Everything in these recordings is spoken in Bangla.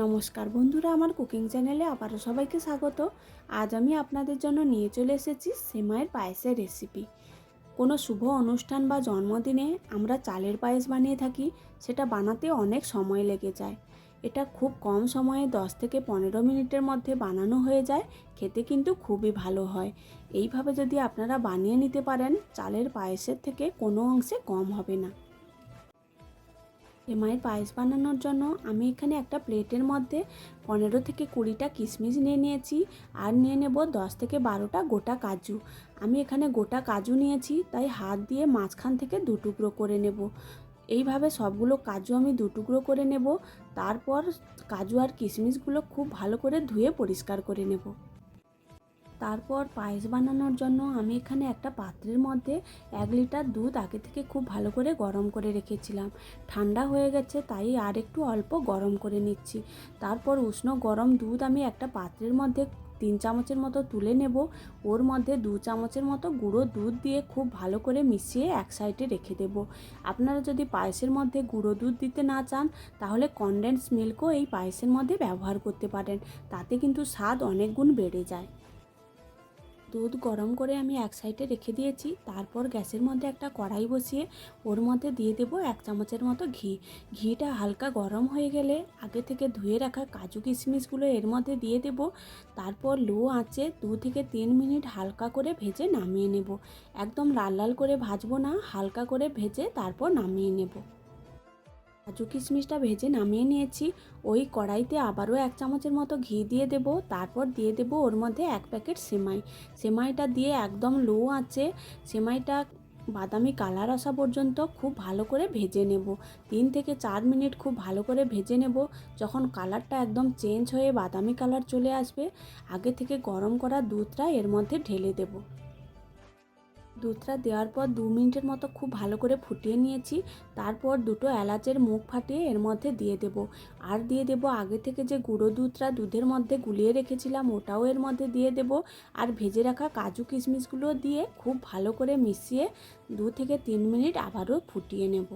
নমস্কার বন্ধুরা, আমার কুকিং চ্যানেলে আবারও সবাইকে স্বাগত। আজ আমি আপনাদের জন্য নিয়ে চলে এসেছি সেমাইয়ের পায়েসের রেসিপি কোনো শুভ অনুষ্ঠান বা জন্মদিনে আমরা চালের পায়েস বানিয়ে থাকি, সেটা বানাতে অনেক সময় লেগে যায়। এটা খুব কম সময়ে 10 থেকে পনেরো মিনিটের মধ্যে বানানো হয়ে যায়, খেতে কিন্তু খুবই ভালো হয়। এইভাবে যদি আপনারা বানিয়ে নিতে পারেন, চালের পায়েসের থেকে কোনো অংশে কম হবে না। সেমাইয়ের পায়েস বানানোর জন্য আমি এখানে একটা প্লেটের মধ্যে পনেরো থেকে কুড়িটা কিশমিশ নিয়ে নিয়েছি আর নিয়ে নেব দশ থেকে বারোটা গোটা কাজু। আমি এখানে গোটা কাজু নিয়েছি, তাই হাত দিয়ে মাঝখান থেকে দু টুকরো করে নেব। এইভাবে সবগুলো কাজু আমি দু টুকরো করে নেব, তারপর কাজু আর কিশমিশগুলো খুব ভালো করে ধুয়ে পরিষ্কার করে নেব। তারপর পায়েস বানানোর জন্য আমি এখানে একটা পাত্রের মধ্যে এক লিটার দুধ আগে থেকে খুব ভালো করে গরম করে রেখেছিলাম। ঠান্ডা হয়ে গেছে, তাই আর একটু অল্প গরম করে নিচ্ছি। তারপর উষ্ণ গরম দুধ আমি একটা পাত্রের মধ্যে তিন চামচের মতো তুলে নেব। ওর মধ্যে দু চামচের মতো গুঁড়ো দুধ দিয়ে খুব ভালো করে মিশিয়ে এক সাইডে রেখে দেব। আপনারা যদি পায়েসের মধ্যে গুঁড়ো দুধ দিতে না চান, তাহলে কনডেন্স মিল্কও এই পায়েসের মধ্যে ব্যবহার করতে পারেন। তাতে কিন্তু স্বাদ অনেক গুণ বেড়ে যায়। দুধ গরম করে আমি এক সাইডে রেখে দিয়েছি। তারপর গ্যাসের মধ্যে একটা কড়াই বসিয়ে ওর মধ্যে দিয়ে দেবো এক চামচের মতো ঘি। ঘিটা হালকা গরম হয়ে গেলে আগে থেকে ধুয়ে রাখা কাজু কিশমিশগুলো এর মধ্যে দিয়ে দেব। তারপর লো আঁচে দু থেকে তিন মিনিট হালকা করে ভেজে নামিয়ে নেব। একদম লাল লাল করে ভাজবো না, হালকা করে ভেজে তারপর নামিয়ে নেব। কাজু কিশমিশটা ভেজে নামিয়ে নিয়েছি। ওই কড়াইতে আবারও এক চামচের মতো ঘি দিয়ে দেব। তারপর দিয়ে দেব ওর মধ্যে এক প্যাকেট সেমাই। সেমাইটা দিয়ে একদম লো আছে সেমাইটা বাদামি কালার আসা পর্যন্ত খুব ভালো করে ভেজে নেব। তিন থেকে চার মিনিট খুব ভালো করে ভেজে নেব। যখন কালারটা একদম চেঞ্জ হয়ে বাদামি কালার চলে আসবে, আগে থেকে গরম করা দুধটা এর মধ্যে ঢেলে দেবো। দুধটা দেওয়ার পর দু মিনিটের মতো খুব ভালো করে ফুটিয়ে নিয়েছি। তারপর দুটো এলাচের মুখ ফাটিয়ে এর মধ্যে দিয়ে দেব। আর দিয়ে দেব আগে থেকে যে গুঁড়ো দুধটা দুধের মধ্যে গুলিয়ে রেখেছিলাম, ওটাও এর মধ্যে দিয়ে দেব। আর ভেজে রাখা কাজু কিশমিশগুলো দিয়ে খুব ভালো করে মিশিয়ে দু থেকে তিন মিনিট আবারও ফুটিয়ে নেব।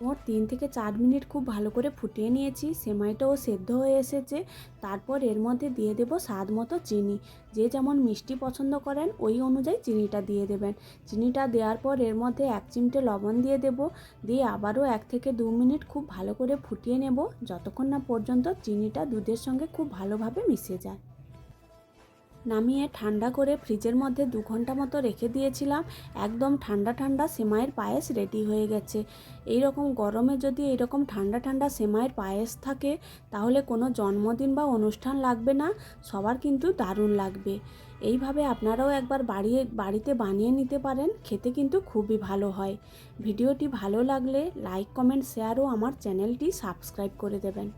মোট তিন থেকে চার মিনিট খুব ভালো করে ফুটিয়ে নিয়েছি। সেমাইটাও সেদ্ধ হয়ে এসেছে। তারপর এর মধ্যে দিয়ে দেব স্বাদ মতো চিনি। যে যেমন মিষ্টি পছন্দ করেন, ওই অনুযায়ী চিনিটা দিয়ে দেবেন। চিনিটা দেওয়ার পর এর মধ্যে এক চিমটে লবণ দিয়ে দেব। দিয়ে আবারও এক থেকে দু মিনিট খুব ভালো করে ফুটিয়ে নেব। যতক্ষণ না পর্যন্ত চিনিটা দুধের সঙ্গে খুব ভালোভাবে মিশে যায়। নামিয়ে ঠান্ডা করে ফ্রিজের মধ্যে দু ঘণ্টা মতো রেখে দিয়েছিলাম। একদম ঠান্ডা ঠান্ডা সেমাইয়ের পায়েস রেডি হয়ে গেছে। এই রকম গরমে যদি এরকম ঠান্ডা ঠান্ডা সেমাইয়ের পায়েস থাকে, তাহলে কোনো জন্মদিন বা অনুষ্ঠান লাগবে না, সবার কিন্তু দারুণ লাগবে। এইভাবে আপনারাও একবার বাড়িয়ে বাড়িতে বানিয়ে নিতে পারেন, খেতে কিন্তু খুবই ভালো হয়। ভিডিওটি ভালো লাগলে লাইক, কমেন্ট শেয়ার ও আমার চ্যানেলটি সাবস্ক্রাইব করে দেবেন।